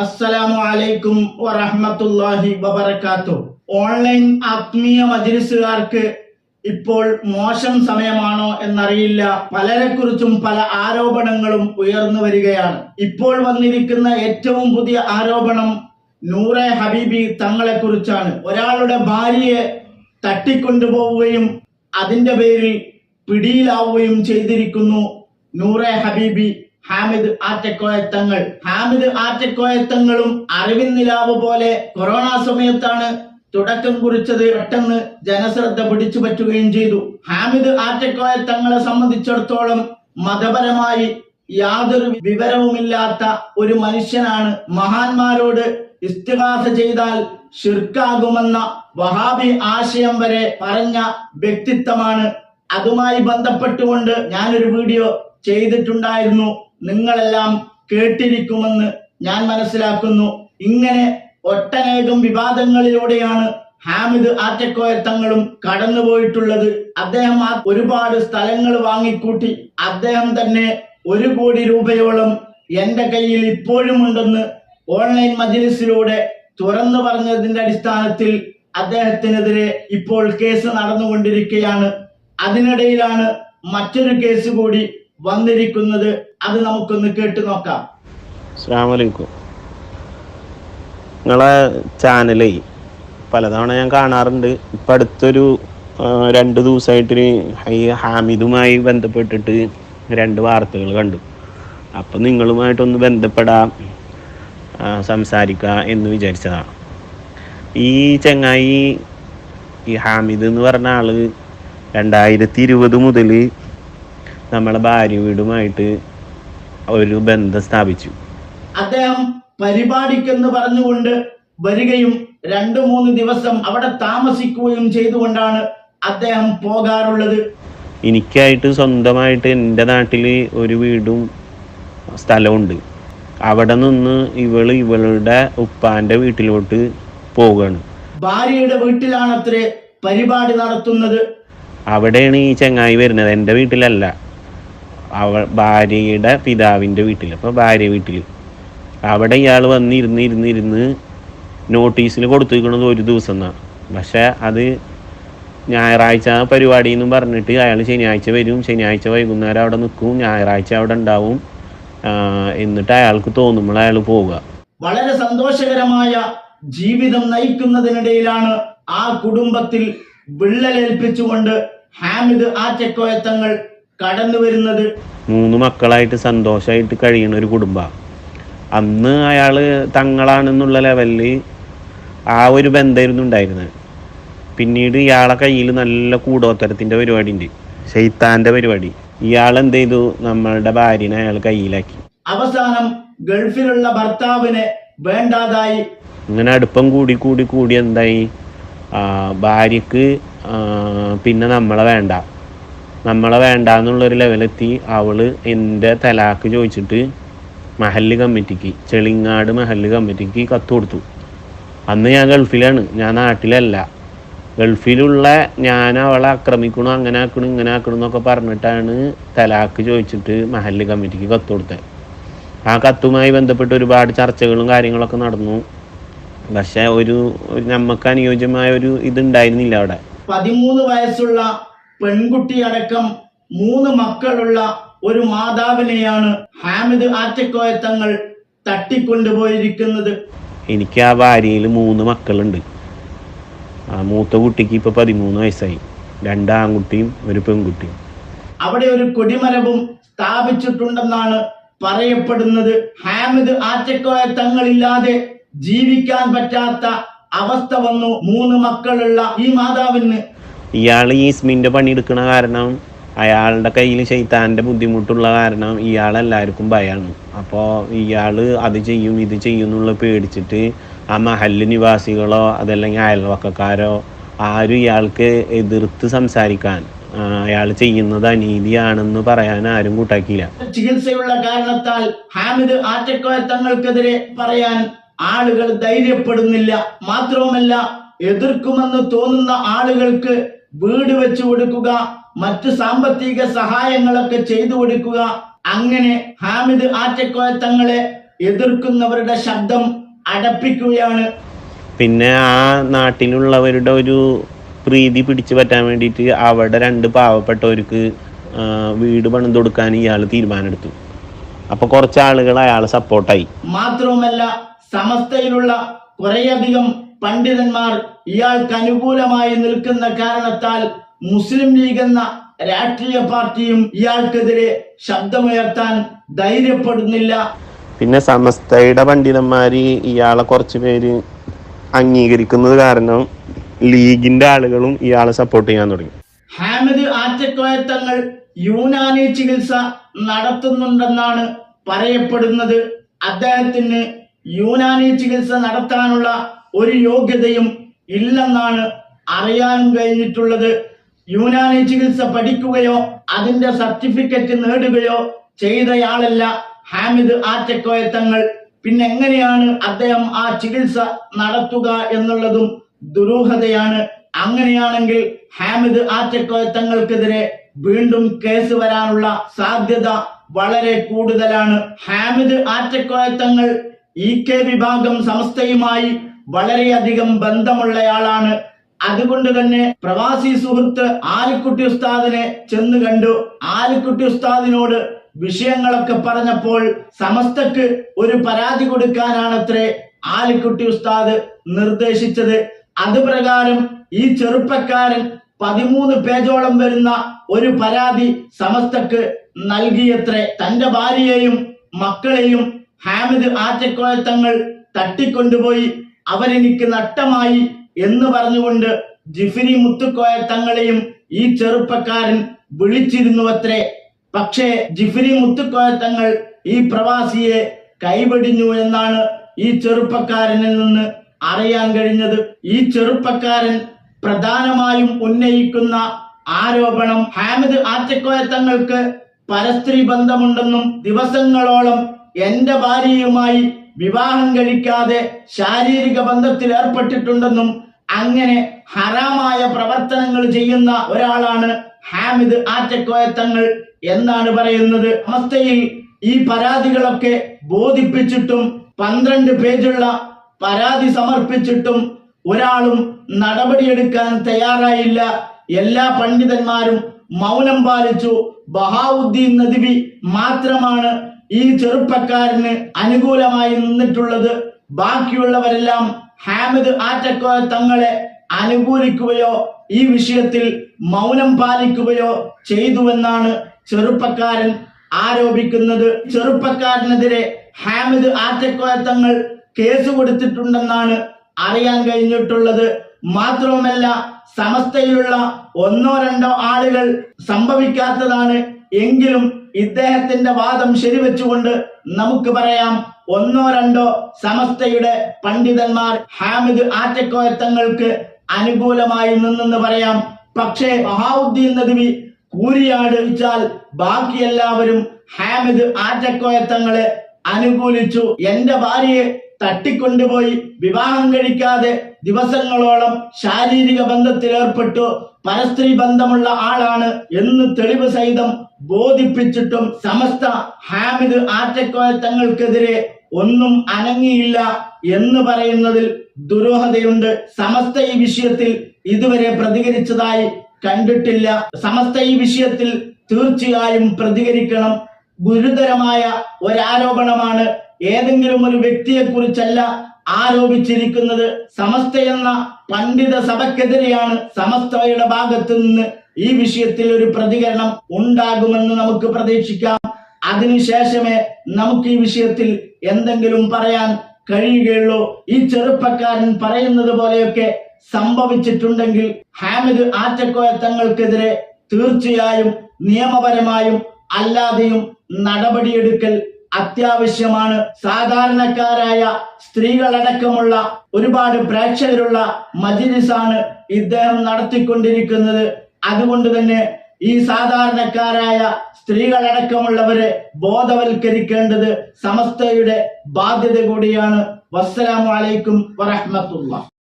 അസ്സലാമു അലൈക്കും വറഹ്മത്തുള്ളാഹി വബർക്കാത്തു ഓൺലൈൻ ആത്മീയ മജിലിസുകാർക്ക് ഇപ്പോൾ മോശം സമയമാണോ എന്നറിയില്ല. പലരെക്കുറിച്ചും പല ആരോപണങ്ങളും ഉയർന്നു വരികയാണ്. ഇപ്പോൾ വന്നിരിക്കുന്ന ഏറ്റവും പുതിയ ആരോപണം നൂറെ ഹബീബി തങ്ങളെക്കുറിച്ചാണ്. ഒരാളുടെ ഭാര്യയെ തട്ടിക്കൊണ്ടുപോവുകയും അതിന്റെ പേരിൽ പിടിയിലാവുകയും ചെയ്തിരിക്കുന്നു നൂറെ ഹബീബി. ഹാമിദ് ആറ്റക്കോയത്തങ്ങൾ ഹാമിദ് ആറ്റക്കോയത്തങ്ങളും അറിവിൻ നിലാവ് പോലെ കൊറോണ സമയത്താണ് തുടക്കം കുറിച്ചത് പെട്ടെന്ന് ജനശ്രദ്ധ പിടിച്ചു പറ്റുകയും ചെയ്തു. ഹാമിദ് ആറ്റക്കോയത്തങ്ങളെ സംബന്ധിച്ചിടത്തോളം മതപരമായി യാതൊരു വിവരവുമില്ലാത്ത ഒരു മനുഷ്യനാണ്. മഹാന്മാരോട് ഇസ്തിഹാസ ചെയ്താൽ ഷിർക്കാകുമെന്ന വഹാബി ആശയം വരെ പറഞ്ഞ വ്യക്തിത്വമാണ്. അതുമായി ബന്ധപ്പെട്ടുകൊണ്ട് ഞാനൊരു വീഡിയോ ചെയ്തിട്ടുണ്ടായിരുന്നു. നിങ്ങളെല്ലാം കേട്ടിരിക്കുമെന്ന് ഞാൻ മനസ്സിലാക്കുന്നു. ഇങ്ങനെ ഒട്ടനേകം വിവാദങ്ങളിലൂടെയാണ് ഹാമിദ് ആറ്റക്കോയ തങ്ങളും കടന്നുപോയിട്ടുള്ളത്. അദ്ദേഹം ആ ഒരുപാട് സ്ഥലങ്ങൾ വാങ്ങിക്കൂട്ടി. അദ്ദേഹം തന്നെ ഒരു കോടി രൂപയോളം എന്റെ കയ്യിൽ ഇപ്പോഴും ഉണ്ടെന്ന് ഓൺലൈൻ മജ്ലിസിലൂടെ തുറന്നു പറഞ്ഞതിന്റെ അടിസ്ഥാനത്തിൽ അദ്ദേഹത്തിനെതിരെ ഇപ്പോൾ കേസ് നടന്നുകൊണ്ടിരിക്കുകയാണ്. അതിനിടയിലാണ് മറ്റൊരു കേസ് കൂടി വന്നിരിക്കുന്നത്. അത് നമുക്കൊന്ന് കേട്ട് നോക്കാം. നിങ്ങളെ ചാനലേ പലതവണ ഞാൻ കാണാറുണ്ട്. ഇപ്പൊ അടുത്തൊരു രണ്ട് ദിവസമായിട്ട് ഈ ഹാമിദുമായി ബന്ധപ്പെട്ടിട്ട് രണ്ട് വാർത്തകൾ കണ്ടു. അപ്പം നിങ്ങളുമായിട്ടൊന്ന് ബന്ധപ്പെടാം സംസാരിക്കുക സംസാരിക്കാം എന്ന് വിചാരിച്ചതാണ് ഈ ചങ്ങായി ഈ ഹാമിദ് എന്ന് പറഞ്ഞ ആൾ രണ്ടായിരത്തി ഇരുപത് മുതൽ നമ്മളെ ഭാര്യ വീടുമായിട്ട് ഒരു ബന്ധം സ്ഥാപിച്ചു. അദ്ദേഹം പരിപാടിക്കെന്ന് പറഞ്ഞുകൊണ്ട് വരികയും രണ്ടു മൂന്ന് ദിവസം അവിടെ താമസിക്കുകയും ചെയ്തുകൊണ്ടാണ് അദ്ദേഹം പോകാറുള്ളത്. എനിക്കായിട്ട് സ്വന്തമായിട്ട് എന്റെ നാട്ടിൽ ഒരു വീടും സ്ഥലമുണ്ട്. അവിടെ നിന്ന് ഇവൾ ഇവളുടെ ഉപ്പാന്റെ വീട്ടിലോട്ട് പോവുകയാണ്. ഭാര്യയുടെ വീട്ടിലാണത്രേ പരിപാടി നടത്തുന്നത്. അവിടെയാണ് ഈ ചങ്ങായി വരുന്നത്. എന്റെ വീട്ടിലല്ല. അവ ഭാര്യയുടെ പിതാവിന്റെ വീട്ടിൽ അപ്പോൾ ഭാര്യ വീട്ടിൽ അവിടെ ഇയാൾ വന്നിരുന്ന് ഇരുന്ന് ഇരുന്ന് ഇരുന്ന് നോട്ടീസിൽ കൊടുത്തിരിക്കുന്നത് ഒരു ദിവസം എന്നാണ് പക്ഷേ അത് ഞായറാഴ്ച പരിപാടി എന്നും പറഞ്ഞിട്ട് അയാൾ ശനിയാഴ്ച വരും. ശനിയാഴ്ച വൈകുന്നേരം അവിടെ നിൽക്കും ഞായറാഴ്ച അവിടെ ഉണ്ടാവും. എന്നിട്ട് അയാൾക്ക് തോന്നുമ്പോൾ അയാൾ പോവുക. വളരെ സന്തോഷകരമായ ജീവിതം നയിക്കുന്നതിനിടയിലാണ് ആ കുടുംബത്തിൽ വിള്ളലേൽപ്പിച്ചുകൊണ്ട് ഹാമിദ് ആറ്റക്കോയത്തങ്ങൾ കടന്നു വരുന്നത്? മൂന്ന് മക്കളായിട്ട് സന്തോഷമായിട്ട് കഴിയുന്ന ഒരു കുടുംബമാണ് അന്ന് അയാൾ തങ്ങളാണെന്നുള്ള ലെവലിൽ ആ ഒരു ബന്ധമായിരുന്നു ഉണ്ടായിരുന്നത് പിന്നീട് ഇയാളെ കയ്യിൽ നല്ല കൂടോത്തരത്തിന്റെ പരിപാടി ഉണ്ട് ഷെയ്ത്താന്റെ പരിപാടി. ഇയാൾ എന്ത് ചെയ്തു? നമ്മളുടെ ഭാര്യനെ അയാൾ കയ്യിലാക്കി. അവസാനം ഗൾഫിലുള്ള ഭർത്താവിനെ വേണ്ടാതായി. ഇങ്ങനെ അടുപ്പം കൂടി കൂടി കൂടി എന്തായി? ഭാര്യക്ക് പിന്നെ നമ്മളെ വേണ്ട. നമ്മളെ വേണ്ട എന്നുള്ളൊരു ലെവലെത്തി അവൾ എന്റെ തലാക്ക് ചോദിച്ചിട്ട് മഹല്ല് കമ്മിറ്റിക്ക് ചെളിങ്ങാട് മഹല്ല് കമ്മിറ്റിക്ക് കത്ത് കൊടുത്തു. അന്ന് ഞാൻ ഗൾഫിലാണ്. ഞാൻ നാട്ടിലല്ല. ഗൾഫിലുള്ള ഞാൻ അവളെ ആക്രമിക്കണു അങ്ങനെ ആക്കണു ഇങ്ങനെ ആക്കണു എന്നൊക്കെ പറഞ്ഞിട്ടാണ് തലാക്ക് ചോദിച്ചിട്ട് മഹല്ല് കമ്മിറ്റിക്ക് കത്ത് കൊടുത്തത് ആ കത്തുമായി ബന്ധപ്പെട്ട് ഒരുപാട് ചർച്ചകളും കാര്യങ്ങളൊക്കെ നടന്നു. പക്ഷെ ഒരു ഒരു നമുക്ക് അനുയോജ്യമായ ഒരു ഇതുണ്ടായിരുന്നില്ല അവിടെ. പതിമൂന്ന് വയസ്സുള്ള പെൺകുട്ടി അടക്കം മൂന്ന് മക്കളുള്ള ഒരു മാതാവിനെയാണ് ഹാമിദ് ആറ്റക്കോയ തങ്ങൾ തട്ടിക്കൊണ്ടുപോയിരിക്കുന്നത്. എനിക്ക് ആ ഭാര്യയിൽ മൂന്ന് മക്കളുണ്ട്. ആ മൂത്ത കുട്ടിക്ക് ഇപ്പൊ പതിമൂന്ന് വയസ്സായി. രണ്ടാൺകുട്ടിയും ഒരു പെൺകുട്ടിയും. അവിടെ ഒരു കൊടിമരവും സ്ഥാപിച്ചിട്ടുണ്ടെന്നാണ് പറയപ്പെടുന്നത്. ഹാമിദ് ആറ്റക്കോയ തങ്ങളില്ലാതെ ജീവിക്കാൻ പറ്റാത്ത അവസ്ഥ വന്നു മൂന്ന് മക്കളുള്ള ഈ മാതാവിന്. ഇയാൾ ഈ പണി പണിയെടുക്കണ കാരണം അയാളുടെ കയ്യിൽ ചെയ്താന്റെ ബുദ്ധിമുട്ടുള്ള കാരണം ഇയാളെല്ലാവർക്കും ഭയമാണ് അപ്പോൾ ഇയാൾ അത് ചെയ്യും ഇത് ചെയ്യും എന്നുള്ള പേടിച്ചിട്ട് ആ മഹല്ല് നിവാസികളോ അതല്ലെങ്കിൽ അയൽവക്കക്കാരോ ആരും ഇയാൾക്ക് എതിർത്ത് സംസാരിക്കാൻ അയാൾ ചെയ്യുന്നത് അനീതിയാണെന്ന് പറയാൻ ആരും കൂട്ടാക്കിയില്ല. ചികിത്സയുള്ള കാരണത്താൽ ഹാമിദ് ആറ്റക്കോയ തങ്ങൾക്കെതിരെ പറയാൻ ആളുകൾ ധൈര്യപ്പെടുന്നില്ല. മാത്രവുമല്ല എതിർക്കുമെന്ന് തോന്നുന്ന ആളുകൾക്ക് വീട് വെച്ചു കൊടുക്കുക മറ്റു സാമ്പത്തിക സഹായങ്ങളൊക്കെ ചെയ്തു കൊടുക്കുക. അങ്ങനെ ഹാമിദ് ആറ്റക്കോയ തങ്ങളെ എതിർക്കുന്നവരുടെ ശബ്ദം അടപ്പിക്കുകയാണ്. പിന്നെ ആ നാട്ടിലുള്ളവരുടെ ഒരു പ്രീതി പിടിച്ചു പറ്റാൻ വേണ്ടിയിട്ട് അവിടെ രണ്ട് പാവപ്പെട്ടവർക്ക് വീട് പണിത് കൊടുക്കാൻ ഇയാൾ തീരുമാനമെടുത്തു. അപ്പൊ കുറച്ച് ആളുകൾ അയാളെ സപ്പോർട്ടായി മാത്രവുമല്ല സമസ്തയിലുള്ള കുറേയധികം പണ്ഡിതന്മാർ ഇയാൾക്ക് അനുകൂലമായി നിൽക്കുന്ന കാരണത്താൽ മുസ്ലിം ലീഗ് എന്ന രാഷ്ട്രീയ പാർട്ടിയും ഇയാൾക്കെതിരെ ശബ്ദമുയർത്താൻ ധൈര്യപ്പെടുന്നില്ല. പിന്നെ സമസ്തയുടെ പണ്ഡിതന്മാര് ഇയാളെ കുറച്ച് പേര് അംഗീകരിക്കുന്നത് കാരണം ലീഗിന്റെ ആളുകളും ഇയാളെ സപ്പോർട്ട് ചെയ്യാൻ തുടങ്ങി. ഹാമിദ് ആറ്റക്കോയത്തങ്ങൾ യൂനാനി ചികിത്സ നടത്തുന്നുണ്ടെന്നാണ് പറയപ്പെടുന്നത്. അദ്ദേഹത്തിന് യൂനാനി ചികിത്സ നടത്താനുള്ള ഒരു യോഗ്യതയും ഇല്ലെന്നാണ് അറിയാൻ കഴിഞ്ഞിട്ടുള്ളത്. യൂനാനി ചികിത്സ പഠിക്കുകയോ അതിന്റെ സർട്ടിഫിക്കറ്റ് നേടുകയോ ചെയ്തയാളല്ല ഹാമിദ് ആറ്റക്കോയ തങ്ങൾ. പിന്നെ എങ്ങനെയാണ് അദ്ദേഹം ആ ചികിത്സ നടത്തുക എന്നുള്ളതും ദുരൂഹതയാണ്. അങ്ങനെയാണെങ്കിൽ ഹാമിദ് ആറ്റക്കോയ തങ്ങൾക്കെതിരെ വീണ്ടും കേസ് വരാനുള്ള സാധ്യത വളരെ കൂടുതലാണ്. ഹാമിദ് ആറ്റക്കോയ തങ്ങൾ ഇ കെ വിഭാഗം സംസ്ഥയുമായി വളരെയധികം ബന്ധമുള്ളയാളാണ്. അതുകൊണ്ട് തന്നെ പ്രവാസി സുഹൃത്ത് ആലിക്കുട്ടി ഉസ്താദിനെ ചെന്ന് കണ്ടു. ആലിക്കുട്ടി ഉസ്താദിനോട് വിഷയങ്ങളൊക്കെ പറഞ്ഞപ്പോൾ സമസ്തക്ക് ഒരു പരാതി കൊടുക്കാനാണത്രേ ആലിക്കുട്ടി ഉസ്താദ് നിർദ്ദേശിച്ചത്. അതുപ്രകാരം ഈ ചെറുപ്പക്കാരൻ പതിമൂന്ന് പേജോളം വരുന്ന ഒരു പരാതി സമസ്തക്ക് നൽകിയത്രേ. തന്റെ ഭാര്യയെയും മക്കളെയും ഹാമിദ് ആറ്റക്കോയത്തങ്ങൾ തട്ടിക്കൊണ്ടുപോയി. അവരെനിക്ക് നഷ്ടമായി എന്ന് പറഞ്ഞുകൊണ്ട് ജിഫിരി മുത്തുക്കോയ തങ്ങളെയും ഈ ചെറുപ്പക്കാരൻ വിളിച്ചിരുന്നു അത്രേ പക്ഷേ ജിഫിരി മുത്തുക്കോയ തങ്ങൾ ഈ പ്രവാസിയെ കൈവടിഞ്ഞു എന്നാണ് ഈ ചെറുപ്പക്കാരനിൽ നിന്ന് അറിയാൻ കഴിഞ്ഞത്. ഈ ചെറുപ്പക്കാരൻ പ്രധാനമായും ഉന്നയിക്കുന്ന ആരോപണം ഹാമിദ് ആറ്റക്കോയ തങ്ങൾക്ക് പരസ്ത്രീ ബന്ധമുണ്ടെന്നും ദിവസങ്ങളോളം എന്റെ ഭാര്യയുമായി വിവാഹം കഴിക്കാതെ ശാരീരിക ബന്ധത്തിൽ ഏർപ്പെട്ടിട്ടുണ്ടെന്നും അങ്ങനെ ഹറാമായ പ്രവർത്തനങ്ങൾ ചെയ്യുന്ന ഒരാളാണ് ഹാമിദ് ആറ്റക്കോയത്തങ്ങൾ എന്നാണ് പറയുന്നത്. അവസ്ഥയിൽ ഈ പരാതികളൊക്കെ ബോധിപ്പിച്ചിട്ടും പന്ത്രണ്ട് പേജുള്ള പരാതി സമർപ്പിച്ചിട്ടും ഒരാളും നടപടിയെടുക്കാൻ തയ്യാറായില്ല. എല്ലാ പണ്ഡിതന്മാരും മൗനം പാലിച്ചു. ബഹാവുദ്ദീൻ നദിവി മാത്രമാണ് ഈ ചെറുപ്പക്കാരന് അനുകൂലമായി നിന്നിട്ടുള്ളത് ബാക്കിയുള്ളവരെല്ലാം ഹാമിദ് ആറ്റക്കോ തങ്ങളെ അനുകൂലിക്കുകയോ ഈ വിഷയത്തിൽ മൗനം പാലിക്കുകയോ ചെയ്തുവെന്നാണ് ചെറുപ്പക്കാരൻ ആരോപിക്കുന്നത്. ചെറുപ്പക്കാരനെതിരെ ഹാമിദ് ആറ്റക്കോയ തങ്ങൾ കേസ് കൊടുത്തിട്ടുണ്ടെന്നാണ് അറിയാൻ കഴിഞ്ഞിട്ടുള്ളത്. മാത്രവുമല്ല സമസ്തയിലുള്ള ഒന്നോ രണ്ടോ ആളുകൾ സംഭവിക്കാത്തതാണ്. എങ്കിലും ഇദ്ദേഹത്തിന്റെ വാദം ശരിവെച്ചുകൊണ്ട് നമുക്ക് പറയാം ഒന്നോ രണ്ടോ സമസ്തയുടെ പണ്ഡിതന്മാർ ഹാമിദ് ആറ്റക്കോയത്തങ്ങൾക്ക് അനുകൂലമായി നിന്നെന്ന് പറയാം. പക്ഷേ മഹാവുദ്ദീൻ നദിവി കൂരിയാടിച്ചാൽ ബാക്കി എല്ലാവരും ഹാമിദ് ആറ്റക്കോയത്തങ്ങളെ അനുകൂലിച്ചു. എന്റെ ഭാര്യയെ തട്ടിക്കൊണ്ടുപോയി വിവാഹം കഴിക്കാതെ ദിവസങ്ങളോളം ശാരീരിക ബന്ധത്തിൽ ഏർപ്പെട്ടു. പരസ്ത്രീ ബന്ധമുള്ള ആളാണ് എന്ന് തെളിവ് സഹിതം ബോധിപ്പിച്ചിട്ടും സമസ്ത ഹാമിദ് ആറ്റക്കോയ തങ്ങൾക്കെതിരെ ഒന്നും അനങ്ങിയില്ല എന്ന് പറയുന്നതിൽ ദുരൂഹതയുണ്ട്. സമസ്ത ഈ വിഷയത്തിൽ ഇതുവരെ പ്രതികരിച്ചതായി കണ്ടിട്ടില്ല. സമസ്ത ഈ വിഷയത്തിൽ തീർച്ചയായും പ്രതികരിക്കണം. ഗുരുതരമായ ഒരാരോപണമാണ് ഏതെങ്കിലും ഒരു വ്യക്തിയെ കുറിച്ചല്ല ആരോപിച്ചിരിക്കുന്നത്. സമസ്ത എന്ന പണ്ഡിത സഭക്കെതിരെയാണ് സമസ്തയുടെ ഭാഗത്ത് നിന്ന് ഈ വിഷയത്തിൽ ഒരു പ്രതികരണം ഉണ്ടാകുമെന്ന് നമുക്ക് പ്രതീക്ഷിക്കാം. അതിനുശേഷമേ നമുക്ക് ഈ വിഷയത്തിൽ എന്തെങ്കിലും പറയാൻ കഴിയുകയുള്ളൂ. ഈ ചെറുപ്പക്കാരൻ പറയുന്നത് പോലെയൊക്കെ സംഭവിച്ചിട്ടുണ്ടെങ്കിൽ ഹാമിദ് ആറ്റക്കോയ തങ്ങൾക്കെതിരെ തീർച്ചയായും നിയമപരമായും അല്ലാതെയും നടപടിയെടുക്കൽ അത്യാവശ്യമാണ്. സാധാരണക്കാരായ സ്ത്രീകളടക്കമുള്ള ഒരുപാട് പ്രേക്ഷകരുള്ള മജിലിസാണ് ഇദ്ദേഹം നടത്തിക്കൊണ്ടിരിക്കുന്നത്. അതുകൊണ്ട് തന്നെ ഈ സാധാരണക്കാരായ സ്ത്രീകളടക്കമുള്ളവരെ ബോധവൽക്കരിക്കേണ്ടത് സമസ്തയുടെ ബാധ്യത കൂടിയാണ്. വസ്സലാമലൈക്കും അലൈക്കും വറഹ്മത്തുള്ളാഹ്.